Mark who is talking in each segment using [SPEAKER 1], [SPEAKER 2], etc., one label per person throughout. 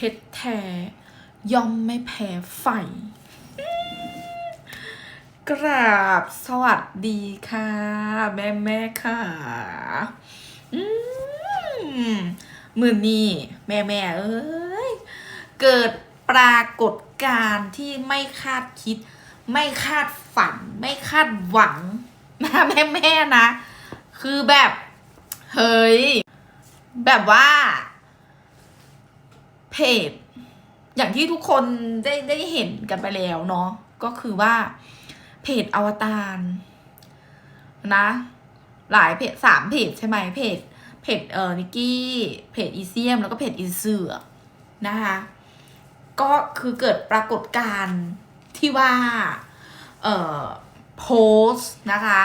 [SPEAKER 1] เพชรแท้ย่อมไม่แพ้ไฟ กราบสวัสดีค่ะ แม่แม่ค่ะอืมมือนี้แม่แม่เอ้ย เกิดปรากฏการณ์ที่ไม่คาดคิด ไม่คาดฝัน ไม่คาดหวังนะแม่แม่นะ คือแบบ เฮ้ย แบบว่า เพจอย่างที่ทุกคนได้ได้เห็นกันไปแล้วเนาะก็คือว่าเพจอวตารนะ หลายเพจสามเพจใช่ไหมเพจเพจเออนิกกี้เพจอีเซียม แล้วก็เพจอีเสือนะคะก็คือเกิดปรากฏการณ์ที่ว่าเอ่อโพสนะคะ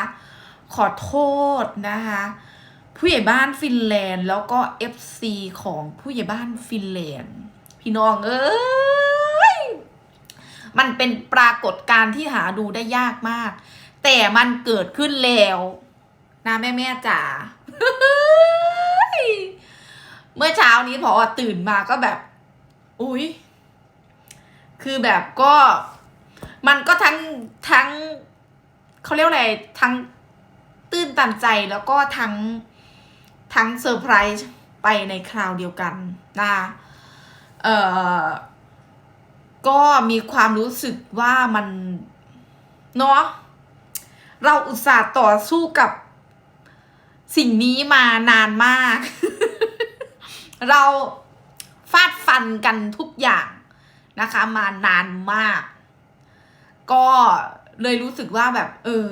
[SPEAKER 1] ขอโทษนะคะ ผู้ใหญ่บ้านฟินแลนด์ แล้วก็ FC ของผู้ใหญ่บ้านฟินแลนด์ พี่น้องเอ้ยมันเป็นปรากฏการณ์ที่หาดูได้ยากมาก แต่มันเกิดขึ้นแล้วนะแม่แม่จ๋าเมื่อเช้านี้พอตื่นมาก็แบบ อุ๊ยคือแบบก็ มันก็ทั้งทั้งเขาเรียกอะไรทั้งตื้นตันใจแล้วก็ทั้ง ทั้งเซอร์ไพรส์ไปในคราวเดียวกันนะคะเอ่อก็มีความรู้สึกว่ามันเนาะเราอุตส่าห์ต่อสู้กับสิ่งนี้มานานมาก เราฟาดฟันกันทุกอย่างนะคะ มานานมาก ก็เลยรู้สึกว่าแบบ เออ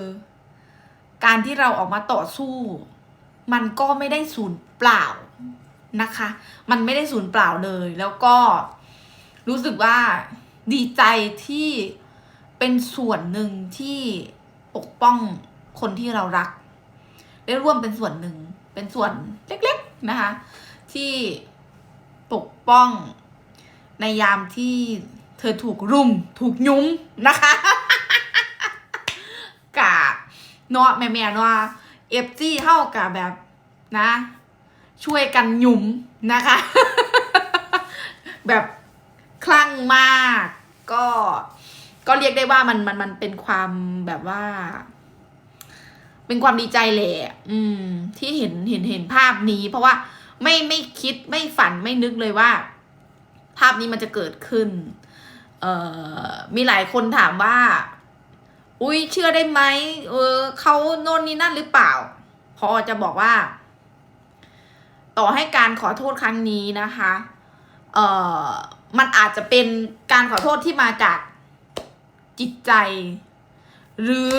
[SPEAKER 1] การที่เราออกมาต่อสู้ มันก็ไม่ได้สูญเปล่านะคะ มันไม่ได้สูญเปล่าเลย แล้วก็รู้สึกว่าดีใจที่เป็นส่วนหนึ่งที่ปกป้องคนที่เรารัก ได้ร่วมเป็นส่วนหนึ่ง เป็นส่วนเล็กๆนะคะ ที่ปกป้องในยามที่เธอถูกรุมถูกยุ้มนะคะกะเนาะแม่แม่ๆเนาะ เอฟซีเท่ากับแบบนะ ช่วยกันหยุมนะคะ แบบคลั่งมากก็ก็เรียกได้ว่ามันมันมันเป็นความแบบว่า เป็นความดีใจแหละอืม ที่เห็นเห็นเห็นภาพนี้ เพราะว่าไม่ไม่คิดไม่ฝันไม่นึกเลยว่า ภาพนี้มันจะเกิดขึ้น เอ่อมีหลายคนถามว่า อุ้ยเชื่อได้ไหมเออเขาโน่นนี่นั่นหรือเปล่า พอจะบอกว่า ต่อให้การขอโทษครั้งนี้นะคะ เอ่อมันอาจจะเป็นการขอโทษที่มาจากจิตใจ หรือ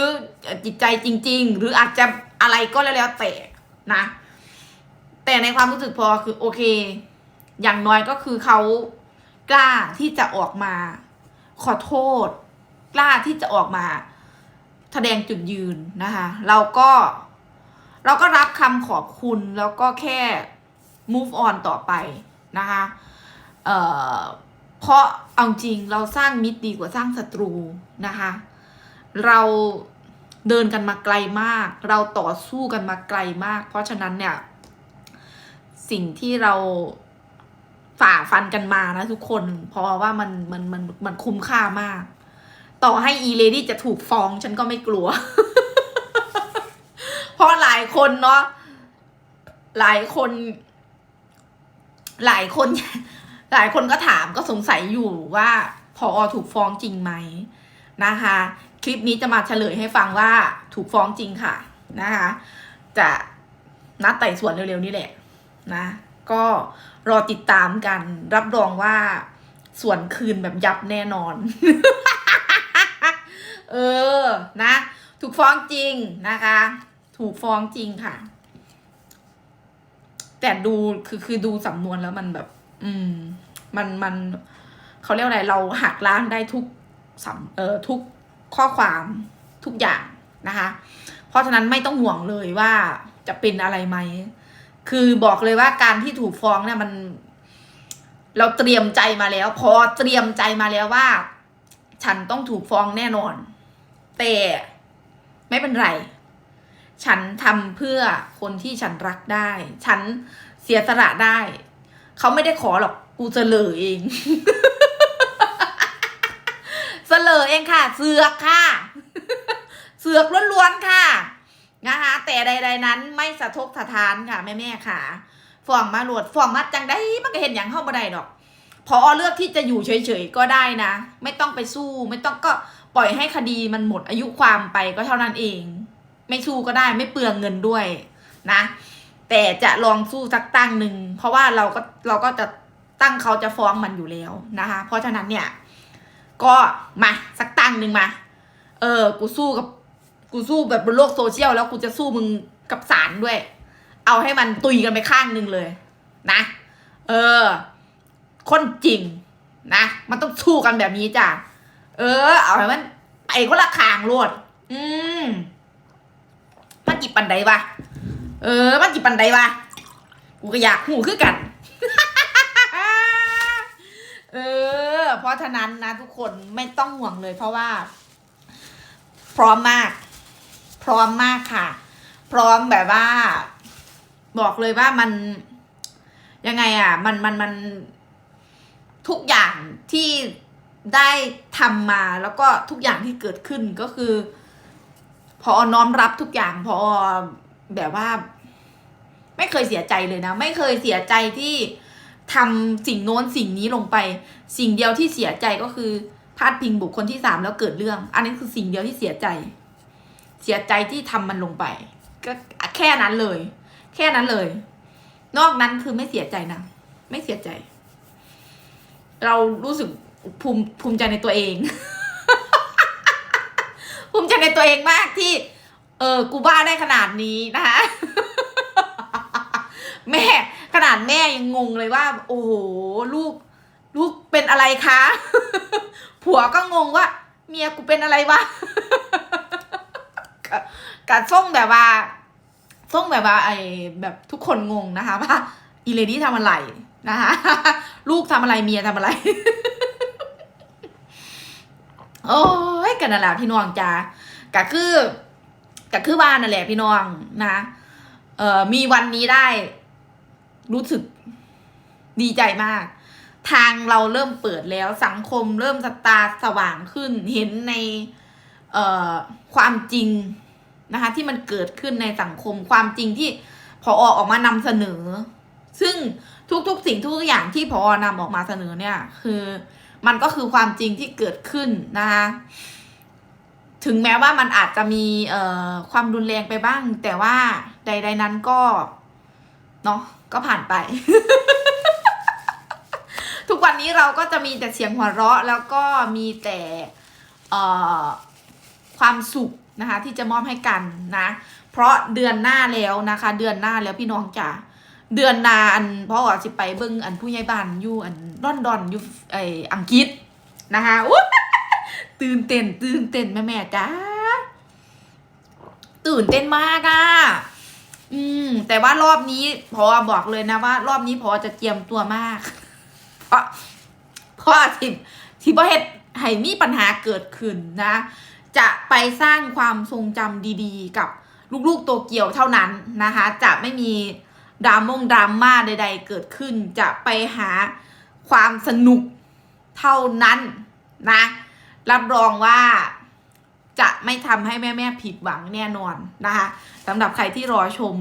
[SPEAKER 1] จิตใจจริง ๆ หรืออาจจะอะไรก็แล้วแต่นะ แต่ในความรู้สึกพอคือโอเค อย่างน้อยก็คือเขากล้าที่จะออกมา ขอโทษ กล้าที่จะออกมา แสดงจุดยืนนะคะ เราก็เราก็รับคำขอบคุณแล้วก็แค่ move on ต่อไปนะคะเอ่อเพราะเอาจริงเราสร้างมิตรดีกว่าสร้างศัตรูนะคะ เราเดินกันมาไกลมาก เราต่อสู้กันมาไกลมาก เพราะฉะนั้นเนี่ยสิ่งที่เราฝ่าฟันกันมานะทุกคน เพราะว่ามันมันมันมันคุ้มค่ามาก ต่อให้อีเลดี้จะถูกฟ้องฉันก็ไม่กลัว เพราะหลายคนเนาะหลายคน หลายคน หลายคนก็ถามก็สงสัยอยู่ว่าพอถูกฟ้องจริงไหมนะคะ คลิปนี้จะมาเฉลยให้ฟังว่าถูกฟ้องจริงค่ะนะคะ จะนัดไต่สวนเร็วๆนี้แหละนะ ก็รอติดตามกัน รับรองว่าส่วนคืนแบบยับแน่นอน เออ นะ ถูกฟ้องจริงนะคะ ถูกฟ้องจริงค่ะ แต่ดูคือคือดูสำนวนแล้วมันแบบ อืม มันมันเขาเรียกว่าอะไรเราหักล้างได้ทุกสำเออทุกข้อความทุกอย่างนะคะ เพราะฉะนั้นไม่ต้องห่วงเลยว่าจะเป็นอะไรไหม คือบอกเลยว่าการที่ถูกฟ้องเนี่ยมัน เราเตรียมใจมาแล้ว พอเตรียมใจมาแล้วว่า ฉันต้องถูกฟ้องแน่นอน แต่ไม่เป็นไร ฉันทำเพื่อคนที่ฉันรักได้ ฉันเสียสละได้ เขาไม่ได้ขอหรอก กูจะเลอเองเสลอเองค่ะ เสือกค่ะ เสือกล้วนๆค่ะนะคะ แต่ใด ๆ นั้นไม่สะทกสะทานค่ะ แม่ๆค่ะฟ้องมาหลวดฟ้องมาจังได้มันก็เห็นอย่างเข้าบ่ได้ดอก พอเลือกที่จะอยู่เฉยๆก็ได้นะ ไม่ต้องไปสู้ ไม่ต้องก็ ปล่อยให้คดีมันหมดอายุความไปก็เท่านั้นเอง ไม่สู้ก็ได้ไม่เปลืองเงินด้วยนะ แต่จะลองสู้สักตั้งหนึ่งเพราะว่าเราก็เราก็จะตั้งเขาจะฟ้องมันอยู่แล้วนะคะ เพราะฉะนั้นเนี่ย ก็มาสักตั้งหนึ่งมา เออ กูสู้กับกูสู้แบบบนโลกโซเชียลแล้วกูจะสู้มึงกับศาลด้วย เอาให้มันตุยกันไปข้างหนึ่งเลย นะ เออ คนจริงนะ มันต้องสู้กันแบบนี้จ้ะ เออ เอาให้มันไปคนละคางรวดอืมมันกี่ปันใดวะ เออ มันกี่ปันใดวะ กูก็อยากหูคือกัน เออ เพราะฉะนั้นนะทุกคนไม่ต้องห่วงเลยเพราะว่า พร้อมมาก พร้อมมากค่ะ พร้อมแบบว่า บอกเลยว่ามันยังไงอะ มันมันมันทุกอย่างที่ ได้ทำมาแล้วก็ทุกอย่างที่เกิดขึ้นก็คือ พอน้อมรับทุกอย่างพอแบบว่า ไม่เคยเสียใจเลยนะ ไม่เคยเสียใจที่ทำสิ่งโน้นสิ่งนี้ลงไป สิ่งเดียวที่เสียใจก็คือพลาดพิงบุคคลที่สามแล้วเกิดเรื่อง อันนี้คือสิ่งเดียวที่เสียใจ เสียใจที่ทำมันลงไป ก็แค่นั้นเลย แค่นั้นเลย นอกนั้นคือไม่เสียใจนะไม่เสียใจ เรารู้สึก ภูมิภูมิใจในตัวเอง ภูมิใจในตัวเองมากที่ เออกูบ้าได้ขนาดนี้นะคะแม่ขนาดแม่ยังงงเลยว่า โอ้โหลูก ลูกเป็นอะไรคะ ผัวก็งงว่า เมียกูเป็นอะไรวะกะกะส่งแบบว่าส่งแบบว่าไอ้แบบทุกคนงงนะคะว่าอีเลดี้ทำอะไรนะคะลูกทำอะไรเมียทำอะไร โอ้ยกันนั่นแหละพี่น้องจ้าก็คือก็คือบ้านนั่นแหละพี่น้องนะเอ่อมีวันนี้ได้ รู้สึกดีใจมาก ทางเราเริ่มเปิดแล้วสังคมเริ่มสตาร์สว่างขึ้น เห็นในเอ่อความจริงนะคะ ที่มันเกิดขึ้นในสังคมความจริงที่พอออกมานำเสนอ ซึ่ง ทุกๆ สิ่งทุกอย่างที่พอนำออกมาเสนอเนี่ยคือมันก็คือความจริงที่เกิดขึ้นนะคะถึงแม้ว่ามันอาจจะมีเอ่อความรุนแรงไปบ้าง แต่ว่าใด ๆ นั้นก็เนาะก็ผ่านไป ทุกวันนี้เราก็จะมีแต่เสียงหัวเราะ แล้วก็มีแต่เอ่อความสุขนะคะที่จะมอบให้กันนะ เพราะเดือนหน้าแล้วนะคะ เดือนหน้าแล้วพี่น้องจ๋า เดือนนาอันพราะว่าสิไปเบิ่งอันผู้ใหญ่บ้านอยู่อันลอนดอนอยู่ไออังกฤษนะคะอุ๊ยตื่นเต้นตื่นเต้นแม่แม่จ้าตื่นเต้นมากอะอืม แต่ว่ารอบนี้พอบอกเลยนะว่า รอบนี้พอจะเตรียมตัวมากเพราะเพราะที่ที่ประเทศให้มีปัญหาเกิดขึ้นนะ จะไปสร้างความทรงจำดีๆ กับลูกๆโตเกียวเท่านั้นนะคะ จะไม่มี ดรามงดราม่าใด ๆ เกิดขึ้นจะไปหาความสนุกเท่านั้นนะ รับรองว่าจะไม่ทำให้แม่ๆผิดหวังแน่นอนนะคะสำหรับใครที่รอชม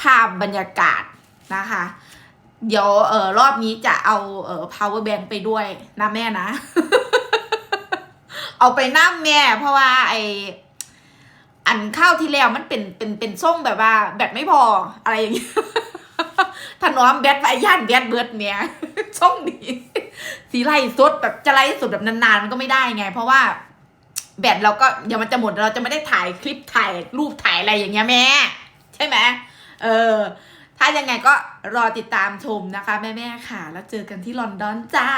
[SPEAKER 1] ภาพบรรยากาศนะคะ เดี๋ยวเออรอบนี้จะเอาเออ power bank ไปด้วยนะแม่นะ เอาไปน้ำแม่เพราะว่าไออันข้าวที่แล้วมันเป็นเป็นเป็นส่งแบบว่า แบตไม่พออะไรอย่างเงี้ย ถนอมแบดไปย่านแบดเบิดเนี่ยส่งนี้ สีไล่สดแบบจะไล่สดแบบนานๆมันก็ไม่ได้ไง เพราะว่า แบตเราก็เดี๋ยวมันจะหมดเราจะไม่ได้ถ่ายคลิปถ่ายรูปถ่ายอะไรอย่างเงี้ยแม่ ใช่ไหมเออ ถ้ายังไงก็รอติดตามชมนะคะ แม่ๆค่ะ แล้วเจอกันที่ลอนดอนจ้า